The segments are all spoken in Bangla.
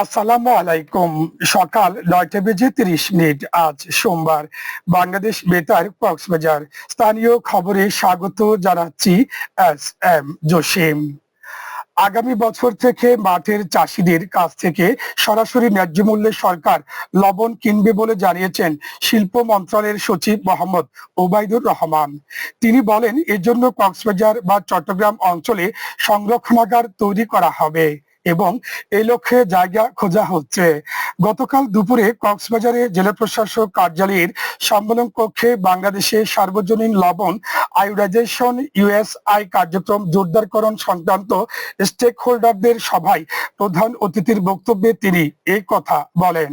আসসালামু আলাইকুম। সকাল নয়টা বেজে তিরিশ মিনিট। আজ সোমবার। বাংলাদেশ বেতার কক্সবাজার। স্থানীয় খবরে স্বাগত জানাচ্ছি এস এম জসিম। আগামী বছর থেকে মাঠের চাষিদের কাছ থেকে সরাসরি ন্যায্য মূল্যে সরকার লবণ কিনবে বলে জানিয়েছেন শিল্প মন্ত্রণালয়ের সচিব মোহাম্মদ ওবায়দুর রহমান। তিনি বলেন, এজন্য কক্সবাজার বা চট্টগ্রাম অঞ্চলে সংরক্ষণাগার তৈরি করা হবে। এবং এই লক্ষ্যে জায়গা খোঁজা হচ্ছে। গতকাল দুপুরে কক্সবাজারে জেলা প্রশাসক কার্যালয়ের সম্মেলন কক্ষে বাংলাদেশে সার্বজনীন লবণ আয়োডাইজেশন ইউএসআই কার্যক্রম জোরদারকরণ সংক্রান্ত স্টেক হোল্ডারদের সভায় প্রধান অতিথির বক্তব্যে তিনি এই কথা বলেন।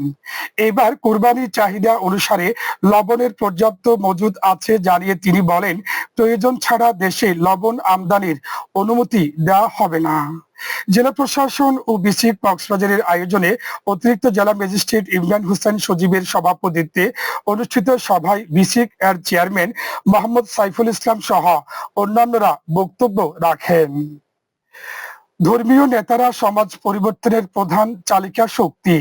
এবার কোরবানির চাহিদা অনুসারে লবণের পর্যাপ্ত মজুদ আছে জানিয়ে তিনি বলেন, প্রয়োজন ছাড়া দেশে লবণ আমদানির অনুমতি দেওয়া হবে না। জেলা প্রশাসন ও বিসি কক্সবাজারের আয়োজনে অতিরিক্ত জেলা ম্যাজিস্ট্রেট ইমরান হোসেন সজীবের সভাপতিত্বে অনুষ্ঠিত সভায় বিসিক এর চেয়ারম্যান মোহাম্মদ সাইফুল ইসলাম সহ অন্যান্যরা বক্তব্য রাখেন। ধর্মীয় নেতারা সমাজ পরিবর্তনের প্রধান চালিকা শক্তি।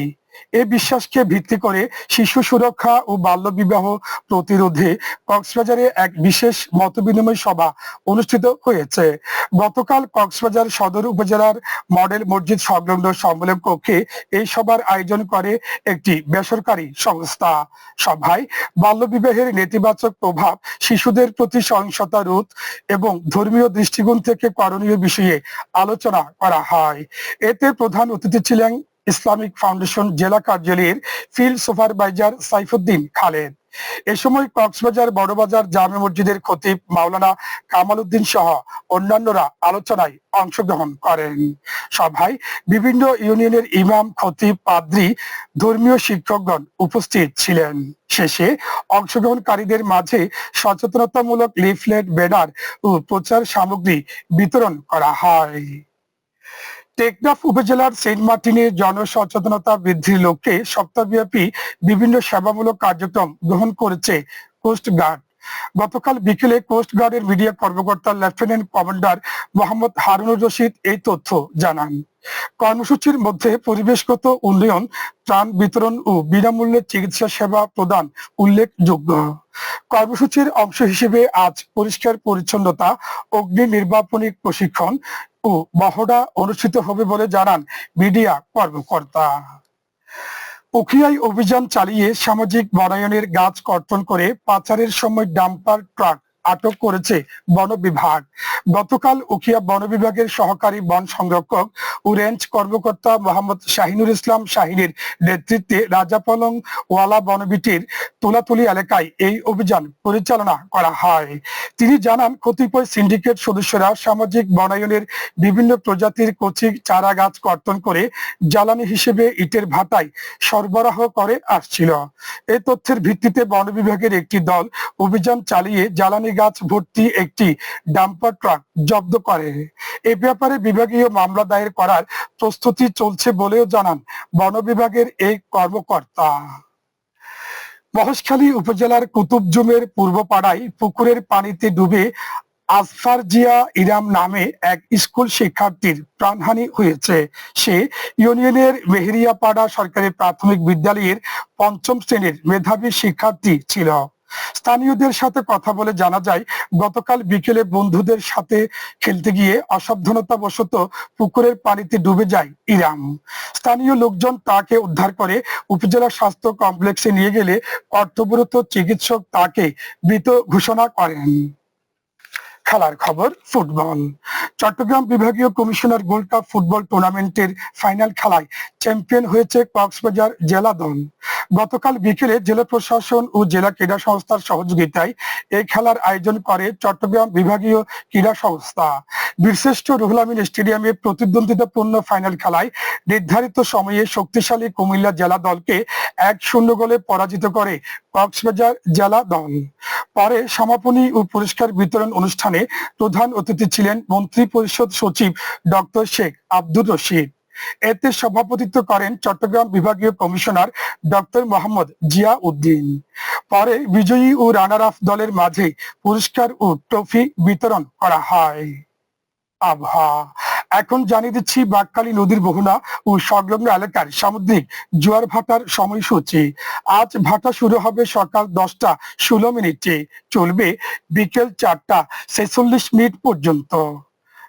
এ বিশ্বাসকে ভিত্তি করে শিশু সুরক্ষা ও বাল্যবিবাহ প্রতিরোধে কক্সবাজারে এক বিশেষ মতবিনিময় সভা অনুষ্ঠিত হয়েছে। গতকাল কক্সবাজার সদর উপজেলার মডেল মসজিদ সংলগ্ন সম্মেলন কক্ষে এই সভার আয়োজন করে একটি বেসরকারি সংস্থা। সভায় বাল্যবিবাহের নেতিবাচক প্রভাব, শিশুদের প্রতি সহিংসতা রোধ এবং ধর্মীয় দৃষ্টিকোণ থেকে করণীয় বিষয়ে আলোচনা করা হয়। এতে প্রধান অতিথি ছিলেন ইসলামিক ফাউন্ডেশন জেলা কার্যালয়ের ফিল্ড সুপারভাইজার সাইফুদ্দিন খালেদ। এ সময় কক্সবাজার বড়বাজার জামে মসজিদের খতিব মাওলানা কামাল উদ্দিন সহ অন্যান্যরা আলোচনায় অংশগ্রহণ করেন। সভায় বিভিন্ন ইউনিয়নের ইমাম, খতিব, পাদ্রি, ধর্মীয় শিক্ষকগণ উপস্থিত ছিলেন। শেষে অংশগ্রহণকারীদের মাঝে সচেতনতামূলক লিফলেট, ব্যানার ও প্রচার সামগ্রী বিতরণ করা হয়। টেকনাফ উপজেলার সেন্ট মার্টিনে জনসচেতনতা বৃদ্ধির লক্ষ্যে সপ্তাহব্যাপী বিভিন্ন সেবামূলক কার্যক্রম গ্রহণ করেছে কোস্ট গার্ড। গতকাল বিকেলে কোস্ট গার্ডের মিডিয়া কর্মকর্তা লেফটেন্যান্ট কমান্ডার মোহাম্মদ হারুনুর রশিদ এই তথ্য জানান। কর্মসূচির মধ্যে পরিবেশগত উন্নয়ন, ত্রাণ বিতরণ ও বিনামূল্যে চিকিৎসা সেবা প্রদান উল্লেখযোগ্য। কর্মসূচির অংশ হিসেবে আজ পরিষ্কার পরিচ্ছন্নতা, অগ্নি নির্বাপনী প্রশিক্ষণ ও মহড়া অনুষ্ঠিত হবে বলে জানান মিডিয়া কর্মকর্তা। উখিয়ায় অভিযান চালিয়ে সামাজিক বনায়নের গাছ কর্তন করে পাচারের সময় ডাম্পার ট্রাক আটক করেছে বন বিভাগ গতকাল উখিয়া বন বিভাগের সহকারী বন সংরক্ষক ও রেঞ্জ কর্মকর্তা মোহাম্মদ শাহিনুর ইসলাম শাহিনের নেতৃত্বে রাজাপলং ওয়ালা বনবিটির তোলাতুলি এলাকায় এই অভিযান পরিচালনা করা হয়। তিনি জানান, কতিপয় সিন্ডিকেট সদস্যরা সামাজিক বনায়নের বিভিন্ন প্রজাতির কচি চারা গাছ কর্তন করে জ্বালানি হিসেবে ইটের ভাটায় সরবরাহ করে আসছিল। এই তথ্যের ভিত্তিতে বন বিভাগের একটি দল অভিযান চালিয়ে জ্বালানি গাছ ভর্তি একটি ডাম্পার ট্রাক জব্দ করে। এ ব্যাপারে বিভাগীয় মামলা দায়ের করার প্রস্তুতি চলছে বলেও জানান বন বিভাগের এই কর্মকর্তা। মহেশখালী উপজেলার কুতুবজুমের পূর্বপাড়ায় পুকুরের পানিতে ডুবে আসফার জিয়া ইরাম নামে এক স্কুল শিক্ষার্থীর প্রাণহানি হয়েছে। সে ইউনিয়নের মেহেরিয়াপাড়া সরকারি প্রাথমিক বিদ্যালয়ের পঞ্চম শ্রেণির মেধাবী শিক্ষার্থী ছিল। স্থানীয়দের সাথে কথা বলে জানা যায়, গতকাল বিকেলে বন্ধুদের সাথে খেলতে গিয়ে অসাবধানতা বশত পুকুরের পানিতে ডুবে যায় ইরাম। স্থানীয় লোকজন তাকে উদ্ধার করে উপজেলা স্বাস্থ্য কমপ্লেক্সে নিয়ে গেলে কর্তব্যরত চিকিৎসক তাকে মৃত ঘোষণা করেন। খেলার খবর, ফুটবল। চট্টগ্রাম বিভাগীয় কমিশনার গোল্ড কাপ ফুটবল টুর্নামেন্টের ফাইনাল খেলায় চ্যাম্পিয়ন হয়েছে কক্সবাজার জেলা দল। গতকাল বিকেলে জেলা প্রশাসন ও জেলা ক্রীড়া সংস্থার সহযোগিতায় এই খেলার আয়োজন করে চট্টগ্রাম বিভাগীয় ক্রীড়া সংস্থা। বীরশ্রেষ্ঠ রুহুল আমিন স্টেডিয়ামে প্রতিদ্বন্দ্বিতাপূর্ণ ফাইনাল খেলায় নির্ধারিত সময়ে শক্তিশালী কুমিল্লা জেলা দলকে এক শূন্য গোলে পরাজিত করে কক্সবাজার জেলা দল। পরে সমাপনী ও পুরস্কার বিতরণ অনুষ্ঠানে প্রধান অতিথি ছিলেন মন্ত্রী পরিষদ সচিব ডক্টর শেখ আব্দুর রশিদ। এতে সভাপতিত্ব করেন চট্টগ্রাম বিভাগীয় কমিশনার ডক্টর মোহাম্মদ জিয়া উদ্দিন পরে বিজয়ী ও রানার আপ দলের মাঝে পুরস্কার ও ট্রফি বিতরণ করা হয়। আবহাওয়া এখন জানিয়ে দিচ্ছি বাকখালী নদীর বহুনা ও সংলগ্ন এলাকার সামুদ্রিক জোয়ার ভাটার সময়সূচি। আজ ভাটা শুরু হবে সকাল দশটা ষোলো মিনিটে। চলবে বিকেল চারটা ছেচল্লিশ মিনিট পর্যন্ত।